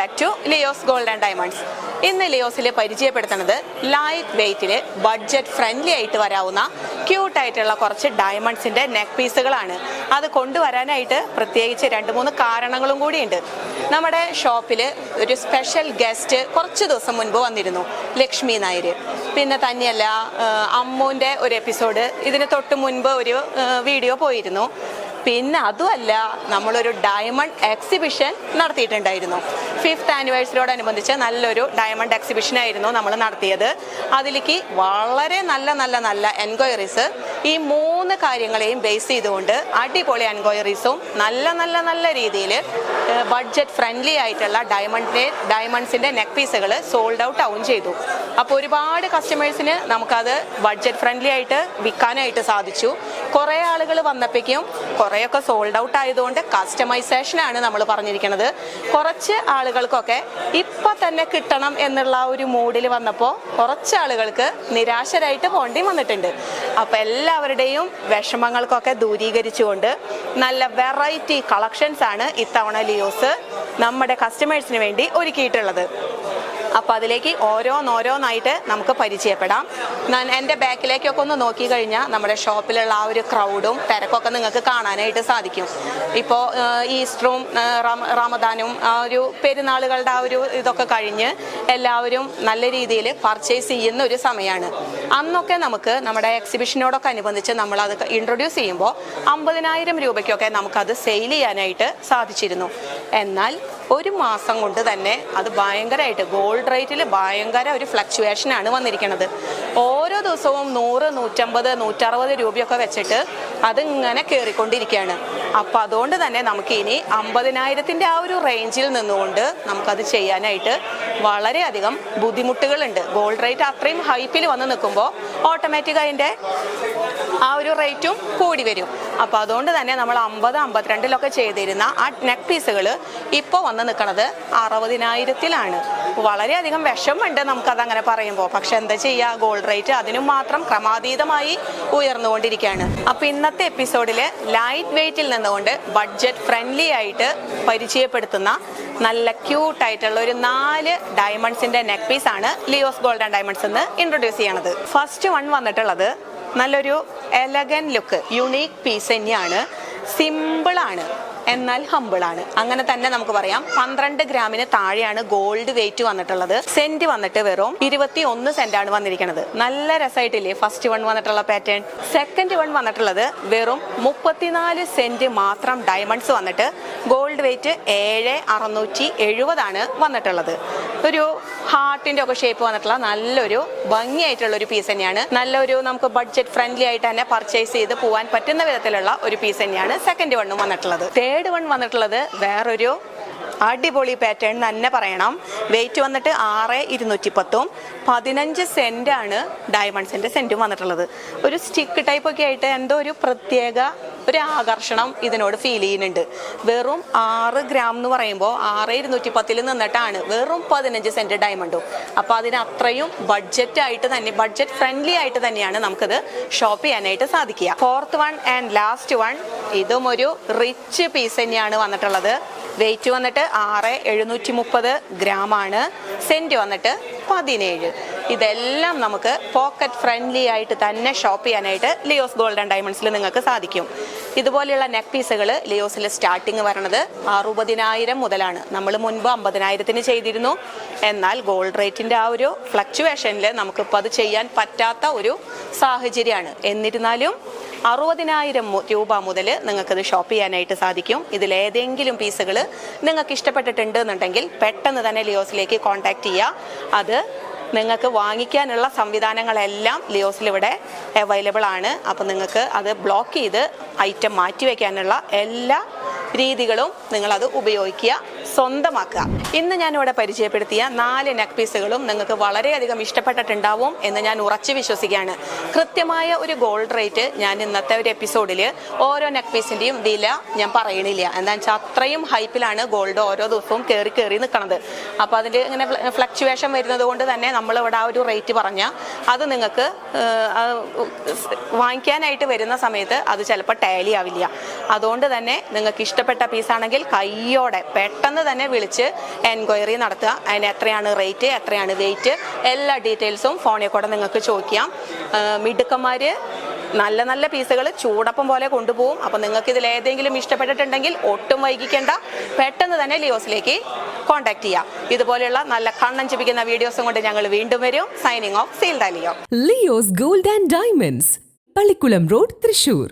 Back to Leo's gold and diamonds ഇന്ന് ലിയോസിൽ പരിചയപ്പെടുത്തുന്നത് ലൈറ്റ് വെയ്റ്റിൽ ബഡ്ജറ്റ് ഫ്രണ്ട്ലി ആയിട്ട് വരാവുന്ന ക്യൂട്ട് ആയിട്ടുള്ള കുറച്ച് ഡയമണ്ട്സിന്റെ നെക്ക് പീസുകളാണ്. അത് കൊണ്ടുവരാനായിട്ട് പ്രത്യേകിച്ച് രണ്ട് മൂന്ന് കാരണങ്ങളും കൂടിയുണ്ട്. നമ്മുടെ ഷോപ്പിൽ ഒരു സ്പെഷ്യൽ ഗസ്റ്റ് കുറച്ച് ദിവസം മുൻപ് വന്നിരുന്നു ലക്ഷ്മി നായർ പിന്നെ തന്നെയല്ല അമ്മുവിന്റെ ഒരു എപ്പിസോഡ് ഇതിന് തൊട്ട് മുൻപ് ഒരു വീഡിയോ പോയിരുന്നു. പിന്നെ അതുമല്ല നമ്മളൊരു ഡയമണ്ട് എക്സിബിഷൻ നടത്തിയിട്ടുണ്ടായിരുന്നു. ഫിഫ്ത്ത് ആനിവേഴ്സറിയോടനുബന്ധിച്ച് നല്ലൊരു ഡയമണ്ട് എക്സിബിഷൻ ആയിരുന്നു നമ്മൾ നടത്തിയത്. അതിലേക്ക് വളരെ നല്ല നല്ല നല്ല എൻക്വയറീസ് ഈ മൂന്ന് കാര്യങ്ങളെയും ബേസ് ചെയ്തുകൊണ്ട് അടിപൊളി എൻക്വയറീസും നല്ല നല്ല നല്ല രീതിയിൽ ബഡ്ജറ്റ് ഫ്രണ്ട്ലി ആയിട്ടുള്ള ഡയമണ്ടിന്റെ ഡയമണ്ട്സിന്റെ നെക്ക് പീസുകൾ സോൾഡ് ഔട്ട് ആവും ചെയ്തു. അപ്പോൾ ഒരുപാട് കസ്റ്റമേഴ്സിന് നമുക്കത് ബഡ്ജറ്റ് ഫ്രണ്ട്ലി ആയിട്ട് വിൽക്കാനായിട്ട് സാധിച്ചു. കുറേ ആളുകൾ വന്നപ്പോഴേക്കും കുറേയൊക്കെ സോൾഡ് ഔട്ട് ആയതുകൊണ്ട് കസ്റ്റമൈസേഷൻ ആണ് നമ്മൾ പറഞ്ഞിരിക്കുന്നത്. കുറച്ച് ആളുകൾക്കൊക്കെ ഇപ്പം തന്നെ കിട്ടണം എന്നുള്ള ഒരു മൂഡിൽ വന്നപ്പോൾ കുറച്ച് ആളുകൾക്ക് നിരാശരായിട്ട് പോണ്ടി വന്നിട്ടുണ്ട്. അപ്പം എല്ലാവരുടെയും വിഷമങ്ങൾക്കൊക്കെ ദൂരീകരിച്ചുകൊണ്ട് നല്ല വെറൈറ്റി കളക്ഷൻസ് ആണ് ഇത്തവണ ലിയോസ് നമ്മുടെ കസ്റ്റമേഴ്സിന് വേണ്ടി ഒരുക്കിയിട്ടുള്ളത്. അപ്പോൾ അതിലേക്ക് ഓരോന്നോരോന്നായിട്ട് നമുക്ക് പരിചയപ്പെടാം. ഞാൻ എന്റെ ബാക്കിലേക്കൊക്കെ ഒന്ന് നോക്കി കഴിഞ്ഞാൽ നമ്മുടെ ഷോപ്പിലുള്ള ആ ഒരു ക്രൗഡും തിരക്കൊക്കെ നിങ്ങൾക്ക് കാണാനായിട്ട് സാധിക്കും. ഇപ്പോൾ ഈസ്റ്ററും റമദാനും ആ ഒരു പെരുന്നാളുകളുടെ ആ ഒരു ഇതൊക്കെ കഴിഞ്ഞ് എല്ലാവരും നല്ല രീതിയിൽ പർച്ചേസ് ചെയ്യുന്ന ഒരു സമയമാണ് അന്നൊക്കെ നമുക്ക് നമ്മുടെ എക്സിബിഷനോടൊക്കെ അനുബന്ധിച്ച് നമ്മൾ അത് ഇൻട്രൊഡ്യൂസ് ചെയ്യുമ്പോൾ അമ്പതിനായിരം രൂപയ്ക്കൊക്കെ നമുക്കത് സെയിൽ ചെയ്യാനായിട്ട് സാധിച്ചിരുന്നു. എന്നാൽ ഒരു മാസം കൊണ്ട് തന്നെ അത് ഭയങ്കരമായിട്ട് ഗോൾഡ് റേറ്റിൽ ഭയങ്കര ഒരു ഫ്ലക്ച്വേഷൻ ആണ് വന്നിരിക്കുന്നത് ഓരോ ദിവസവും നൂറ് നൂറ്റമ്പത് നൂറ്ററുപത് രൂപയൊക്കെ വെച്ചിട്ട് അതിങ്ങനെ കയറിക്കൊണ്ടിരിക്കുകയാണ് അപ്പോൾ അതുകൊണ്ട് തന്നെ നമുക്ക് ഇനി അമ്പതിനായിരത്തിന്റെ ആ ഒരു റേഞ്ചിൽ നിന്നുകൊണ്ട് നമുക്കത് ചെയ്യാനായിട്ട് വളരെയധികം ബുദ്ധിമുട്ടുകളുണ്ട്. ഗോൾഡ് റേറ്റ് അത്രയും ഹൈപ്പിൽ വന്ന് നിൽക്കുമ്പോൾ ഓട്ടോമാറ്റിക് അതിന്റെ ആ ഒരു റേറ്റും കൂടി വരും. അപ്പോൾ അതുകൊണ്ട് തന്നെ നമ്മൾ അമ്പത് അമ്പത്തിരണ്ടിലൊക്കെ ചെയ്തിരുന്ന ആ നെക്ക് പീസുകൾ ഇപ്പോൾ വന്ന് നിൽക്കുന്നത് അറുപതിനായിരത്തിലാണ്. വളരെയധികം വിഷമമുണ്ട് നമുക്കത് അങ്ങനെ പറയുമ്പോൾ. പക്ഷെ എന്താ ചെയ്യുക? ഗോൾഡ് റേറ്റ് അതിനും മാത്രം ക്രമാതീതമായി ഉയർന്നുകൊണ്ടിരിക്കുകയാണ്. അപ്പോൾ ഇന്നത്തെ എപ്പിസോഡിൽ ലൈറ്റ് വെയ്റ്റിൽ നിന്നുകൊണ്ട് ബഡ്ജറ്റ് ഫ്രണ്ട്ലി ആയിട്ട് പരിചയപ്പെടുത്തുന്ന നല്ല ക്യൂട്ട് ആയിട്ടുള്ള ഒരു നാല് ഡയമണ്ട്സിന്റെ നെക്ക് പീസ് ആണ് ലിയോസ് ഗോൾഡ് ആൻഡ് ഡയമണ്ട്സ് എന്ന് ഇൻട്രൊഡ്യൂസ് ചെയ്യണത്. ഫസ്റ്റ് വൺ വന്നിട്ടുള്ളത് നല്ലൊരു എലഗൻ ലുക്ക് യുണീക്ക് പീസ് തന്നെയാണ്. സിമ്പിളാണ് എന്നാൽ ഹമ്പിളാണ് അങ്ങനെ തന്നെ നമുക്ക് പറയാം. പന്ത്രണ്ട് ഗ്രാമിന് താഴെയാണ് ഗോൾഡ് വെയിറ്റ് വന്നിട്ടുള്ളത്. സെന്റ് വന്നിട്ട് വെറും ഇരുപത്തി ഒന്ന് സെന്റ് ആണ് വന്നിരിക്കുന്നത്. നല്ല രസമായിട്ടില്ലേ? ഫസ്റ്റ് വൺ വന്നിട്ടുള്ള പാറ്റേൺ സെക്കൻഡ് വൺ വന്നിട്ടുള്ളത് വെറും മുപ്പത്തിനാല് സെന്റ് മാത്രം ഡയമണ്ട്സ് വന്നിട്ട് ഗോൾഡ് വെയിറ്റ് ഏഴ് അറുന്നൂറ്റി എഴുപതാണ് വന്നിട്ടുള്ളത്. ഒരു ഹാർട്ടിന്റെ ഒക്കെ ഷേപ്പ് വന്നിട്ടുള്ള നല്ലൊരു ഭംഗിയായിട്ടുള്ള ഒരു പീസ് തന്നെയാണ്. നല്ലൊരു നമുക്ക് ബഡ്ജറ്റ് ഫ്രണ്ട്ലി ആയിട്ട് തന്നെ പർച്ചേസ് ചെയ്ത് പോകാൻ പറ്റുന്ന വിധത്തിലുള്ള ഒരു പീസ് തന്നെയാണ് സെക്കൻഡ് വണ്ണും വന്നിട്ടുള്ളത്. തേർഡ് വൺ വന്നിട്ടുള്ളത് വേറൊരു അടിപൊളി പാറ്റേൺ തന്നെ പറയണം. വെയിറ്റ് വന്നിട്ട് ആറ് ഇരുന്നൂറ്റി പത്തും പതിനഞ്ച് സെന്റാണ് ആണ് ഡയമണ്ട്സിന്റെ സെന്റും വന്നിട്ടുള്ളത്. ഒരു സ്റ്റിക്ക് ടൈപ്പൊക്കെ ആയിട്ട് എന്തോ ഒരു പ്രത്യേക ഒരു ആകർഷണം ഇതിനോട് ഫീൽ ചെയ്യുന്നുണ്ട്. വെറും ആറ് ഗ്രാം എന്ന് പറയുമ്പോൾ ആറ് ഇരുന്നൂറ്റി പത്തിൽ നിന്നിട്ടാണ്. വെറും പതിനഞ്ച് സെന്റ് ഡയമണ്ടും അപ്പോൾ അതിന് അത്രയും ബഡ്ജറ്റ് ആയിട്ട് തന്നെ ബഡ്ജറ്റ് ഫ്രണ്ട്ലി ആയിട്ട് തന്നെയാണ് നമുക്കിത് ഷോപ്പ് ചെയ്യാനായിട്ട് സാധിക്കുക. Fourth one and last one ഇതും ഒരു റിച്ച് പീസ് തന്നെയാണ് വന്നിട്ടുള്ളത്. വെയിറ്റ് വന്നിട്ട് ആറ് എഴുന്നൂറ്റി മുപ്പത് ഗ്രാമാണ് സെന്റ് വന്നിട്ട് പതിനേഴ്. ഇതെല്ലാം നമുക്ക് പോക്കറ്റ് ഫ്രണ്ട്ലി ആയിട്ട് തന്നെ ഷോപ്പ് ചെയ്യാനായിട്ട് ലിയോസ് ഗോൾഡൻ ഡയമണ്ട്സിൽ നിങ്ങൾക്ക് സാധിക്കും. ഇതുപോലെയുള്ള നെക്ക് പീസുകൾ ലിയോസിൽ സ്റ്റാർട്ടിങ് വരണത് അറുപതിനായിരം മുതലാണ്. നമ്മൾ മുൻപ് അമ്പതിനായിരത്തിന് ചെയ്തിരുന്നു. എന്നാൽ ഗോൾഡ് റേറ്റിന്റെ ആ ഒരു ഫ്ലക്ച്വേഷനിൽ നമുക്കിപ്പോൾ അത് ചെയ്യാൻ പറ്റാത്ത ഒരു സാഹചര്യമാണ്. എന്നിരുന്നാലും അറുപതിനായിരം രൂപ മുതൽ നിങ്ങൾക്കത് ഷോപ്പ് ചെയ്യാനായിട്ട് സാധിക്കും. ഇതിലേതെങ്കിലും പീസുകൾ നിങ്ങൾക്ക് ഇഷ്ടപ്പെട്ടിട്ടുണ്ട് എന്നുണ്ടെങ്കിൽ പെട്ടെന്ന് തന്നെ ലിയോസിലേക്ക് കോൺടാക്ട് ചെയ്യുക. അത് നിങ്ങൾക്ക് വാങ്ങിക്കാനുള്ള സംവിധാനങ്ങളെല്ലാം ലിയോസിൽ ഇവിടെ അവൈലബിൾ ആണ്. അപ്പോൾ നിങ്ങൾക്ക് അത് ബ്ലോക്ക് ചെയ്ത് ഐറ്റം മാറ്റി വയ്ക്കാനുള്ള എല്ലാ രീതികളും നിങ്ങളത് ഉപയോഗിക്കുക. സ്വന്തമാക്കുക. ഇന്ന് ഞാൻ ഇവിടെ പരിചയപ്പെടുത്തിയ നാല് നെക്ക് പീസുകളും നിങ്ങൾക്ക് വളരെയധികം ഇഷ്ടപ്പെട്ടിട്ടുണ്ടാവും എന്ന് ഞാൻ ഉറച്ചു വിശ്വസിക്കുകയാണ്. കൃത്യമായ ഒരു ഗോൾഡ് റേറ്റ് ഞാൻ ഇന്നത്തെ ഒരു എപ്പിസോഡിൽ ഓരോ നെക്ക് പീസിന്റെയും വില ഞാൻ പറയണില്ല. എന്താ വെച്ചാൽ അത്രയും ഹൈപ്പിലാണ് ഗോൾഡ് ഓരോ ദിവസവും കയറി കയറി നിൽക്കുന്നത് അപ്പോൾ അതിന്റെ ഇങ്ങനെ ഫ്ലക്ച്വേഷൻ വരുന്നത് കൊണ്ട് തന്നെ നമ്മളിവിടെ ആ ഒരു റേറ്റ് പറഞ്ഞാൽ അത് നിങ്ങൾക്ക് വാങ്ങിക്കാനായിട്ട് വരുന്ന സമയത്ത് അത് ചിലപ്പോൾ ടാലി ആവില്ല. അതുകൊണ്ട് തന്നെ നിങ്ങൾക്ക് ഇഷ്ടം ഇഷ്ടപ്പെട്ട പീസാണെങ്കിൽ കയ്യോടെ പെട്ടെന്ന് തന്നെ വിളിച്ച് എൻക്വയറി നടത്തുക. അതിന് എത്രയാണ് റേറ്റ് എത്രയാണ് വെയിറ്റ് എല്ലാ ഡീറ്റെയിൽസും ഫോണിൽ കൂടെ നിങ്ങൾക്ക് ചോദിക്കാം. മിടുക്കന്മാർ നല്ല നല്ല പീസുകൾ ചൂടപ്പം പോലെ കൊണ്ടുപോകും. അപ്പോൾ നിങ്ങൾക്ക് ഇതിൽ ഏതെങ്കിലും ഇഷ്ടപ്പെട്ടിട്ടുണ്ടെങ്കിൽ ഒട്ടും വൈകിക്കേണ്ട. പെട്ടെന്ന് തന്നെ ലിയോസിലേക്ക് കോൺടാക്ട് ചെയ്യാം. ഇതുപോലെയുള്ള നല്ല കണ്ണൻ ചിപ്പിക്കുന്ന വീഡിയോസും കൊണ്ട് ഞങ്ങൾ വീണ്ടും വരും. Signing off സീൽഡ Leo Leo's gold and diamonds Pallikkulam road Thrissur.